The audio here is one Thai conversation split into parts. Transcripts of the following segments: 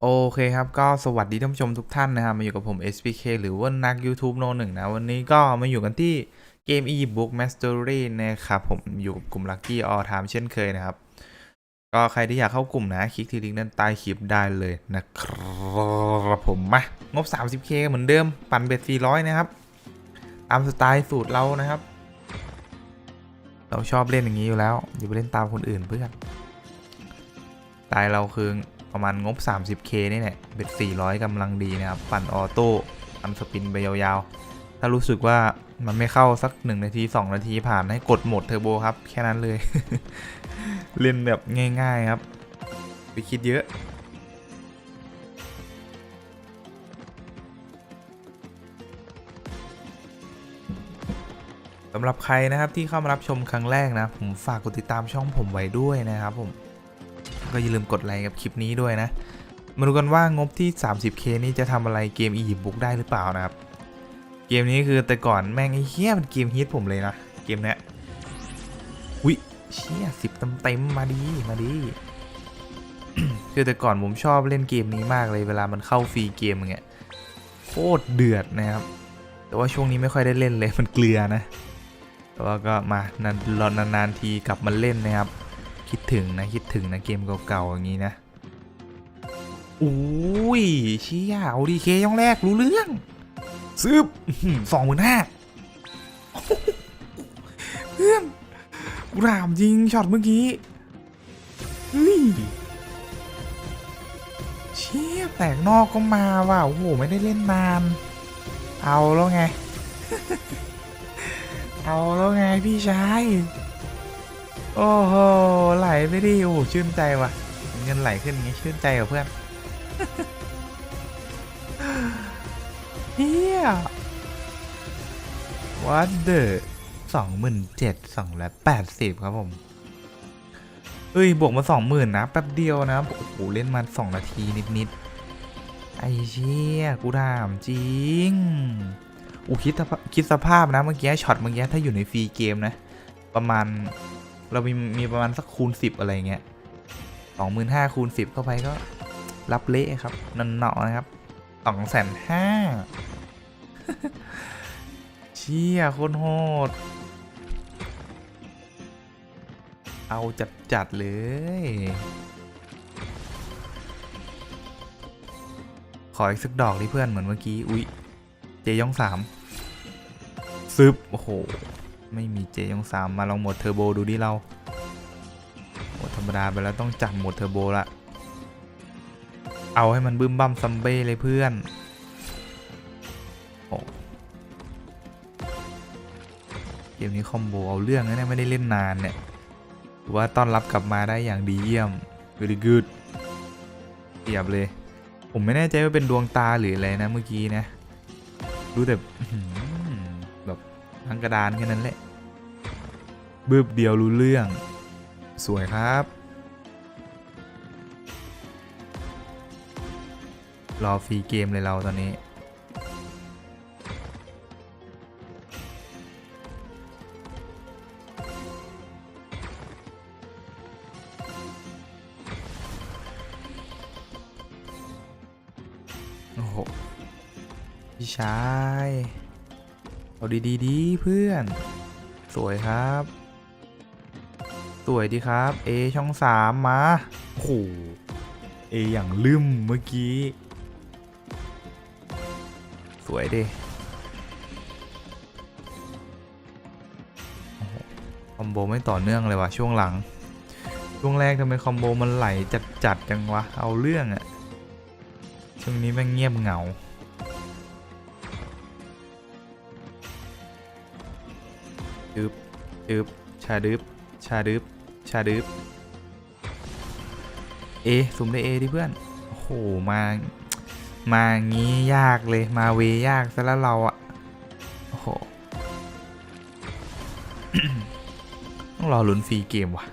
โอเคครับ ก็สวัสดีท่านผู้ชมทุกท่านนะครับมาอยู่กับผม SPK หรือว่านัก YouTube โนหนึ่งนะ วันนี้ก็มาอยู่กันที่เกม e book mastery นะครับ ผมอยู่กับกลุ่ม Lucky All Time เช่นเคยนะครับ ก็ใครที่อยากเข้ากลุ่มนะ คลิกที่ลิงก์ด้านใต้คลิปได้เลยนะครับผมมางบ 30k เหมือนเดิม ปั่นเบ็ด400 นะครับ ตามสไตล์สูตรเรานะครับ เราชอบเล่นอย่างนี้อยู่แล้ว อย่าไปเล่นตามคนอื่นเพื่อนสไตล์เราคือ ประมาณงบ 30k นี่แหละเบ็ด 400กำลังดีนะครับ ปั่นออโต้ปั่นสปินไปยาวๆ ถ้ารู้สึกว่ามันไม่เข้าสัก 1 นาที 2 นาทีผ่านให้กดโหมดเทอร์โบครับ แค่นั้นเลย เล่นแบบง่ายๆครับ ไปคิดเยอะสำหรับใครนะครับที่เข้ามารับชมครั้งแรกนะ ผมฝากกดติดตามช่องผมไว้ด้วยนะครับผม ก็อย่าลืมกดไลค์กับคลิปนี้ด้วยนะ มาดูกันว่างบที่ 30k นี่จะทำอะไรเกมอียิปต์บุกได้หรือเปล่านะครับ เกมนี้คือแต่ก่อนแม่งไอ้เหี้ยมันเกมฮิตผมเลยนะเกมเนี้ยวิเชี่ยสิบเต็มๆมาดีมาดีคือแต่ก่อนผมชอบเล่นเกมนี้มากเลยเวลามันเข้าฟรีเกมอย่างเงี้ยโคตรเดือดนะครับ แต่ว่าช่วงนี้ไม่ค่อยได้เล่นเลยมันเกลือนะแต่ว่าก็มานานรอนานๆทีกลับมาเล่นนะครับ คิดถึงนะคิดถึงนะเกมเก่าๆอย่างนี้นะอุ้ยเชี่ยเอาดีเคย่องแรกรู้เรื่องซื้อสองหมื่นห้าเพื่อนกูถามจริงช็อตเมื่อกี้เฮ้ยเชี่ยแตกนอกก็มาว่ะโอ้โหไม่ได้เล่นนาน เอาแล้วไง เอาแล้วไงพี่ชาย โอ้โหไหลไปดิโอ้ชื่นใจว่ะ เงินไหลขึ้นอย่างงี้ชื่นใจกับเพื่อนเฮียวัดเดอสองหมื่นเจ็ดสองร้อยแปดสิบครับผมเอ้ย บวกมาสองหมื่นนะแป๊บเดียวนะ โอ้โห เล่นมาสองนาทีนิดๆ ไอ้เชี่ยกูถามจริงอูคิดคิดสภาพนะ เมื่อกี้ช็อตเมื่อกี้ถ้าอยู่ในฟรีเกมนะ ประมาณ เรามีมีประมาณสักคูณ 10 อะไรเงี้ยสองหมื่นห้าคูณ10 เข้าไปก็รับเละครับนันเนาะนะครับสองแสนห้าเชี่ยโคนโหด เอาจัดจัดๆเลย ขออีกสักดอกดิเพื่อนเหมือนเมื่อกี้ อุ๊ย เจยองสามซึบ โอ้โห ไม่มีเจยองสามมาลองหมดเทอร์โบดูดิเราโหมดธรรมดาไปแล้วต้องจับหมดเทอร์โบละเอาให้มันบึ้มบั้มซัมเบ้เลยเพื่อนโอ้เกมนี้คอมโบเอาเรื่องนะเนี่ยไม่ได้เล่นนานเนี่ยถือว่าต้อนรับกลับมาได้อย่างดีเยี่ยม very good เทียบเลย ผมไม่แน่ใจว่าเป็นดวงตาหรืออะไรนะเมื่อกี้นะ รู้แต่แบบทั้งกระดานแค่นั้นแหละ บึบเดียวรู้เรื่อง สวยครับ รอฟรีเกมเลยเราตอนนี้ โอ้โห พี่ชาย เอาดีๆดีเพื่อน สวยครับ สวยดีครับ เอช่องสามมาโอ้โหเออย่างลืมเมื่อกี้ สวยดิคอมโบไม่ต่อเนื่องเลยว่ะช่วงหลัง ช่วงแรกทำไมคอมโบมันไหลจัดๆจังวะ เอาเรื่องอะช่วงนี้แม่งเงียบเหงาดึบดึบชาดึบชาดึบ ชาดึบเอสุ่มได้เอดิเพื่อน โอ้โห มา มางี้ยากเลย มาเวยากซะแล้วเราอะโอ้โห ต้องรอลุ้นฟรีเกมว่ะ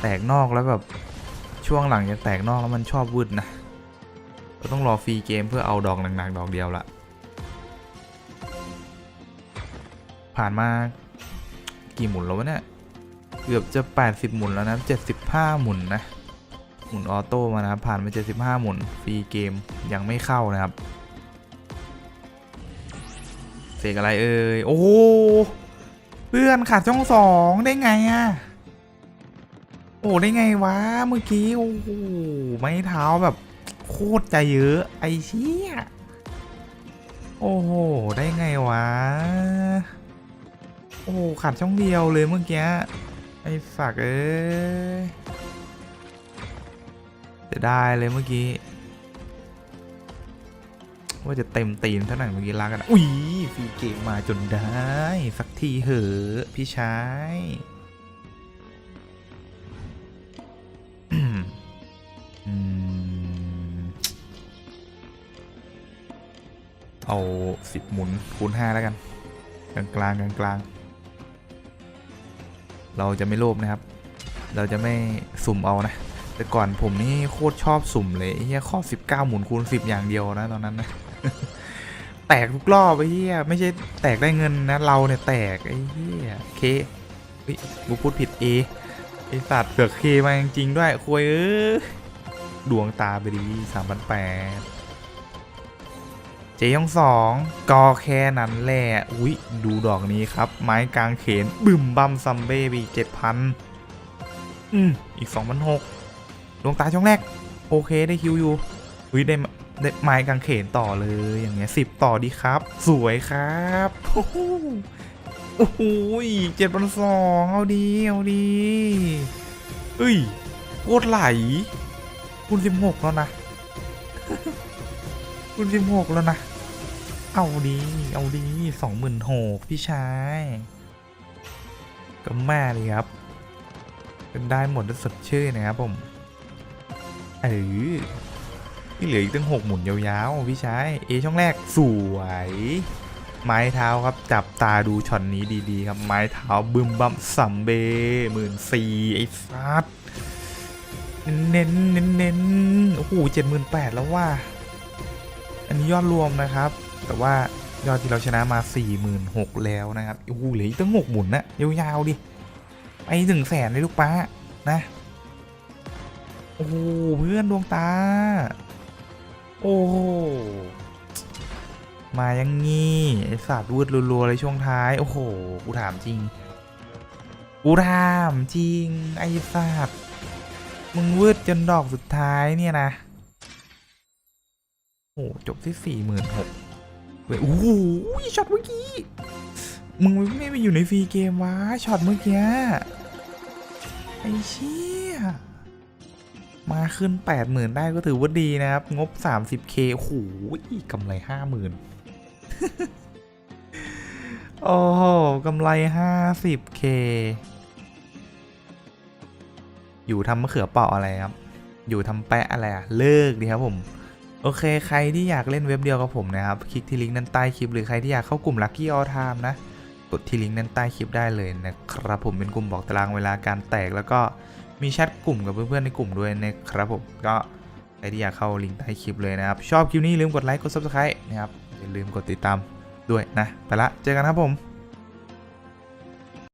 แตกนอกแล้วแบบ ช่วงหลังจะแตกนอกแล้วมันชอบวืดนะเราต้องรอฟรีเกมเพื่อเอาดอกหนักๆดอกเดียวละ ผ่านมา กี่หมุนแล้ววะเนี่ย กือบจะ 80 หมุนแล้วนะ 75 หมุนนะ หมุนออโต้มานะครับผ่านไป 75 หมุน ฟรีเกมยังไม่เข้านะครับ เสกอะไรเอ่ย โอ้โหเพื่อนขาดช่องสองได้ไงอะโอ้ได้ไงวะเมื่อกี้ โอ้โหไม้เท้าแบบ โคตรจะเยอะ ไอ้เชี่ยโอ้โห ได้ไงวะ โอ้ขาดช่องเดียวเลยเมื่อกี้ ไอ้ฝากเอ้ยจะได้เลยเมื่อกี้ ว่าจะเต็มตีนเท่าไหร่เมื่อกี้ลากันอุ้ยฟีเกมมาจนได้ สักทีเหอะพี่ชายเอาสิบหมุนคูณห้าแล้วกัน กลางกลางกลางกลาง เราจะไม่โลภนะครับ เราจะไม่สุ่มเอานะ แต่ก่อนผมนี่โคตรชอบสุ่มเลยเฮียข้อ 19 หมุนคูณ 10 อย่างเดียวนะตอนนั้นนะแตกทุกรอบไอ้เหี้ยไม่ใช่แตกได้เงินนะ เราเนี่ยแตกไอ้เหี้ยเคเฮ้ยกูพูดผิดเอไอสัตว์เสือกเคมาจริงๆด้วยคุยเออดวงตาไปดีสามพันแปด เจยองสองก็แค่นั้นแหละอุ้ยดูดอกนี้ครับ ไม้กางเขนบึมบัมซัมเบบีเจ็ดพันอืมอีกสองพันหกดวงตาช่องแรก โอเคได้คิวอยู่อุ้ยได้ได้ไม้กางเขนต่อเลยอย่างเงี้ยสิบต่อดีครับ สวยครับโอ้โหเจ็ดพันสองเอาดีเอาดีเอ้ยโคตรไหลคุณสิบหกแล้วนะ คุณสิบหกแล้วนะ เอาดี เอาดีสองหมื่นหกพี่ชายก็แม่เลยครับเป็นได้หมดสดชื่นนะครับผมเออนี่เหลืออีกตั้งหกหมุนยาวๆ พี่ชายเอช่องแรกสวย ไม้เท้าครับจับตาดูช็อตนี้ดีๆ ครับไม้เท้าบึมบัมสัมเบหมื่นสี่ไอ้ซัดเน้นๆเน้นโอ้โหเจ็ดหมื่นแปดแล้วว่า อันนี้ยอดรวมนะครับ แต่ว่ายอดที่เราชนะมา 46,000 แล้วนะครับโอ้โหเหลืออีกตั้งหกหมุนนะยาวๆดิไปถึงแสนเลยลูกป้านะโอ้โหเพื่อนดวงตา โอ้โหมายังงี้ไอสัตว์วืดรัวๆเลยช่วงท้าย โอ้โหกูถามจริงกูถามจริงไอ้สัตว์มึงวืดจนดอกสุดท้ายเนี่ยนะ โอ้โหจบที่สี่หมื่นหกเว้ยโอ้โหช็อตเมื่อกี้ มึงไม่ไปอยู่ในฟรีเกมวะช็อตเมื่อกี้ไอ้เชี่ยมาขึ้น 80,000 ได้ก็ถือว่าดีนะครับ งบ 30k โอ้โหกำไร 50,000 โอ้โหกำไร 50k อยู่ทำมะเขือเปราะอะไรครับ อยู่ทำแปะอะไรอะเลิกดีครับผม โอเค ใครที่อยากเล่นเว็บเดียวกับผมนะครับ คลิกที่ลิงก์ด้านใต้คลิป หรือใครที่อยากเข้ากลุ่ม Lucky All Time นะ กดที่ลิงก์ด้านใต้คลิปได้เลยนะครับผมเป็นกลุ่มบอกตารางเวลาการแตก แล้วก็มีแชทกลุ่มกับเพื่อนๆในกลุ่มด้วยนะครับผมก็ใครที่อยากเข้าลิงก์ใต้คลิปเลยนะครับ ชอบคลิปนี้ลืมกดไลค์กด Subscribe นะครับอย่าลืมกดติดตามด้วยนะไปละเจอกันครับผม